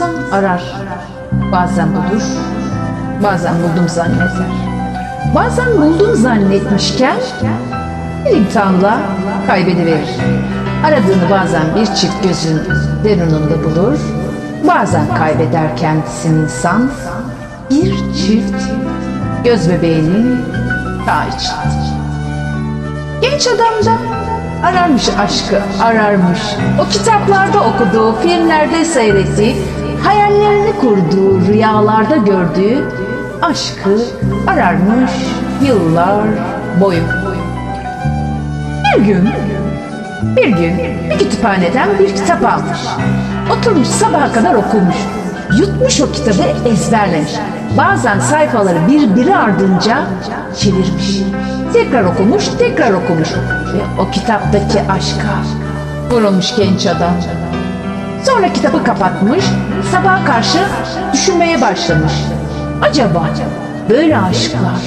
İnsan arar. Bazen bulur, bazen buldum zanneder. Bazen buldum zannetmişken bir imtihanla kaybediverir. Aradığını bazen bir çift gözün derununda bulur, bazen kaybeder kendisini insan bir çift göz bebeğinin ta içindedir. Genç adam da ararmış aşkı, ararmış. O kitaplarda okuduğu, filmlerde seyrettiği, hayallerini kurduğu, rüyalarda gördüğü aşkı ararmış yıllar boyu. Bir gün, bir gün bir kütüphaneden bir kitap almış. Oturmuş sabaha kadar okumuş. Yutmuş o kitabı ezberlemiş. Bazen sayfaları birbiri ardınca çevirmiş. Tekrar okumuş, tekrar okumuş. Ve o kitaptaki aşka vurulmuş genç adam. Sonra kitabı kapatmış, sabaha karşı düşünmeye başlamış. Acaba böyle aşklar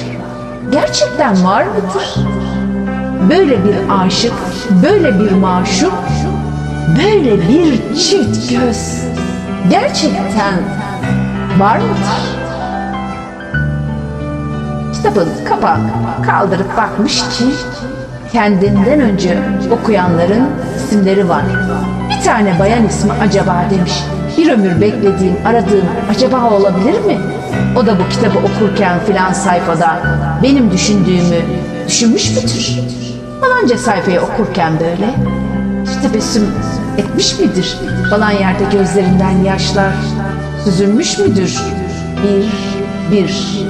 gerçekten var mıdır? Böyle bir aşık, böyle bir maşuk, böyle bir çift göz gerçekten var mıdır? Kitabın kapağını kaldırıp bakmış ki kendinden önce okuyanların isimleri var. Bir tane bayan ismi acaba demiş. Bir ömür beklediğim, aradığım acaba olabilir mi? O da bu kitabı okurken filan sayfada benim düşündüğümü düşünmüş müdür? Falanca sayfayı okurken böyle tebessüm etmiş midir? Falan yerde gözlerinden yaşlar süzülmüş müdür? Bir, bir.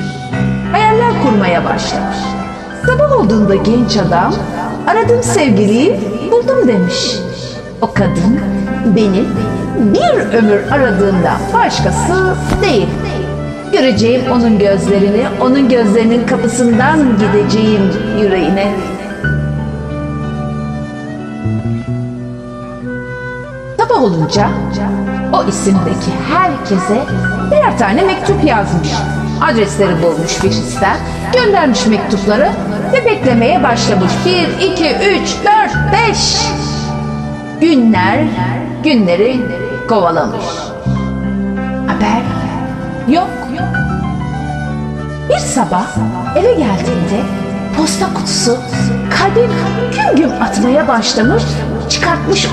Hayaller kurmaya başlamış. Sabah olduğunda genç adam aradığım sevgiliyi buldum demiş. O kadın benim bir ömür aradığımdan başkası değil. Göreceğim onun gözlerini, onun gözlerinin kapısından gideceğim yüreğine. Sabah olunca o isimdeki herkese birer tane mektup yazmış. Adresleri bulmuş virüsten, göndermiş mektupları ve beklemeye başlamış. Bir, iki, üç, dört, beş. Günler günleri kovalamış. Haber yok. Bir sabah eve geldiğinde posta kutusu kalbim güm güm atmaya başlamış, çıkartmış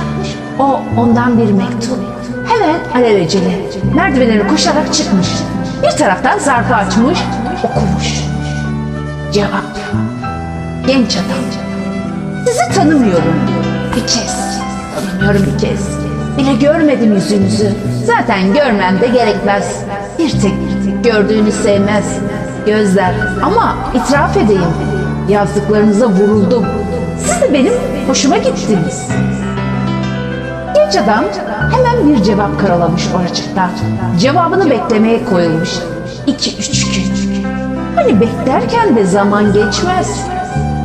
o ondan bir mektup. Hemen alelacele merdivenleri koşarak çıkmış. Bir taraftan zarfı açmış, okumuş. Cevap. Genç adam. Sizi tanımıyorum. Bir kez. Tanımıyorum bir kez. Bile görmedim yüzünüzü. Zaten görmem de gerekmez. Bir tek gördüğünü sevmez. Gözler. Ama itiraf edeyim. Yazdıklarınıza vuruldum. Siz de benim hoşuma gittiniz. Genç adam hemen bir cevap karalamış oracıkta. Cevabını beklemeye koyulmuş. İki üç gün. Hani beklerken de zaman geçmez.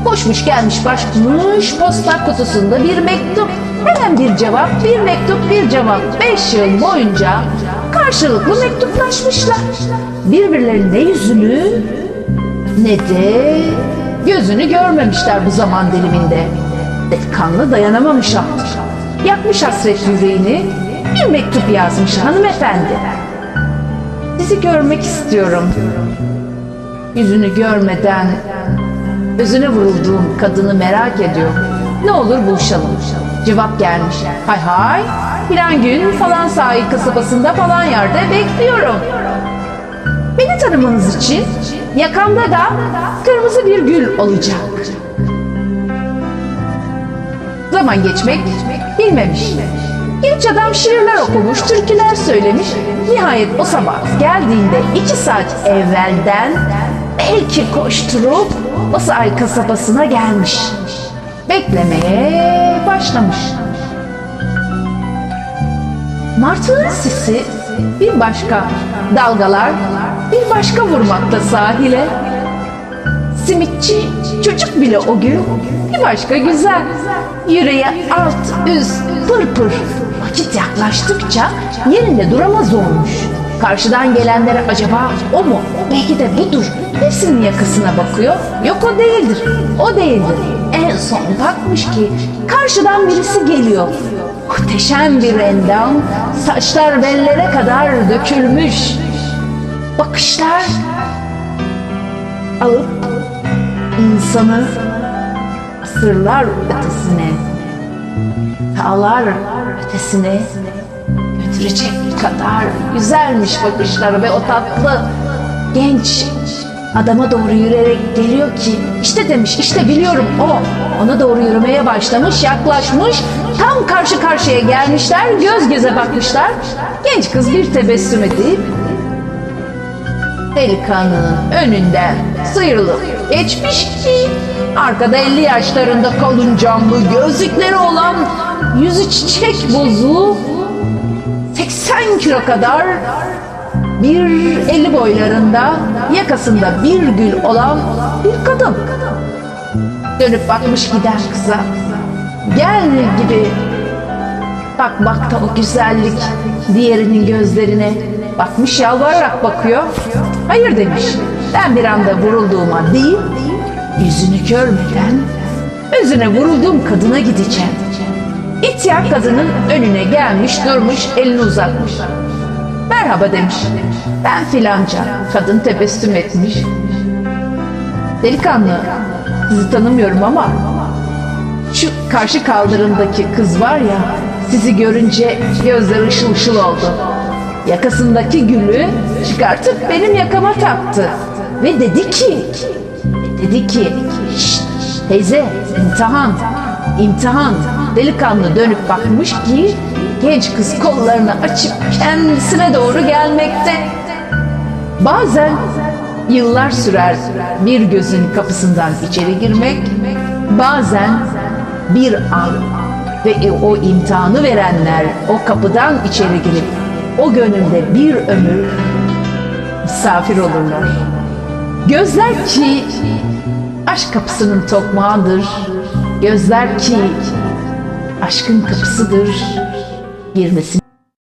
Koşmuş gelmiş başlamış posta kutusunda bir mektup. Hemen bir cevap, bir mektup, bir cevap. Beş yıl boyunca karşılıklı mektuplaşmışlar. Birbirlerinin ne yüzünü ne de gözünü görmemişler bu zaman diliminde. Delikanlı dayanamamış artık. Yakmış hasret yüreğini, bir mektup yazmış hanımefendi. Sizi görmek istiyorum. Yüzünü görmeden özüne vurulduğum kadını merak ediyorum. Ne olur buluşalım. Cevap gelmiş. Hay hay filan gün falan sahil kasabasında falan yerde bekliyorum. Beni tanımanız için yakamda da kırmızı bir gül olacak. Zaman geçmek bilmemiş. Genç adam şiirler okumuş, türküler söylemiş. Nihayet o sabah geldiğinde iki saat evvelden belki koşturup sahil kasabasına gelmiş. Beklemeye başlamış. Martı'nın sesi bir başka, dalgalar bir başka vurmakta sahile. Simitçi çocuk bile o gün bir başka güzel. Yüreğe alt üst pır pır. Vakit yaklaştıkça yerinde duramaz olmuş. Karşıdan gelenlere acaba o mu? Belki de budur. Hepsinin yakasına bakıyor. Yok o değildir. O değildir. En son bakmış ki karşıdan birisi geliyor. Muhteşem bir endam, saçlar bellere kadar dökülmüş. Bakışlar alıp insanı asırlar ötesine, dağlar ötesine götürecek kadar güzelmiş bakışları ve o tatlı genç adama doğru yürüyerek geliyor ki işte demiş işte biliyorum. O ona doğru yürümeye başlamış yaklaşmış tam karşı karşıya gelmişler göz göze bakmışlar. Genç kız bir tebessüm edip delikanlının önünden sıyrılıp geçmiş ki arkada 50 yaşlarında kalın camlı gözlükleri olan yüzü çiçek bozu 80 kilo kadar bir 50 boylarında yakasında bir gül olan bir kadın. Dönüp bakmış giden kıza. Gel gibi bakmakta o güzellik diğerinin gözlerine bakmış yalvararak bakıyor. Hayır demiş. Ben bir anda vurulduğuma değil, yüzünü görmeden özüne vurulduğum kadına gideceğim. İhtiyar kadının önüne gelmiş durmuş elini uzatmış. Merhaba demiş. Ben filanca. Kadın tebessüm etmiş. Delikanlı sizi tanımıyorum ama şu karşı kaldırımdaki kız var ya sizi görünce gözleri ışıl ışıl oldu. Yakasındaki gülü çıkartıp benim yakama taktı. Ve dedi ki dedi ki "Şşt, teyze imtihan imtihan delikanlı dönüp bakmış ki genç kız kollarını açıp kendisine doğru gelmekte. Bazen yıllar sürer bir gözün kapısından içeri girmek, bazen bir an ve o imtihanı verenler o kapıdan içeri girip o gönülde bir ömür misafir olurlar. Gözler ki aşk kapısının tokmağıdır. Gözler ki aşkın kapısıdır. Girmesini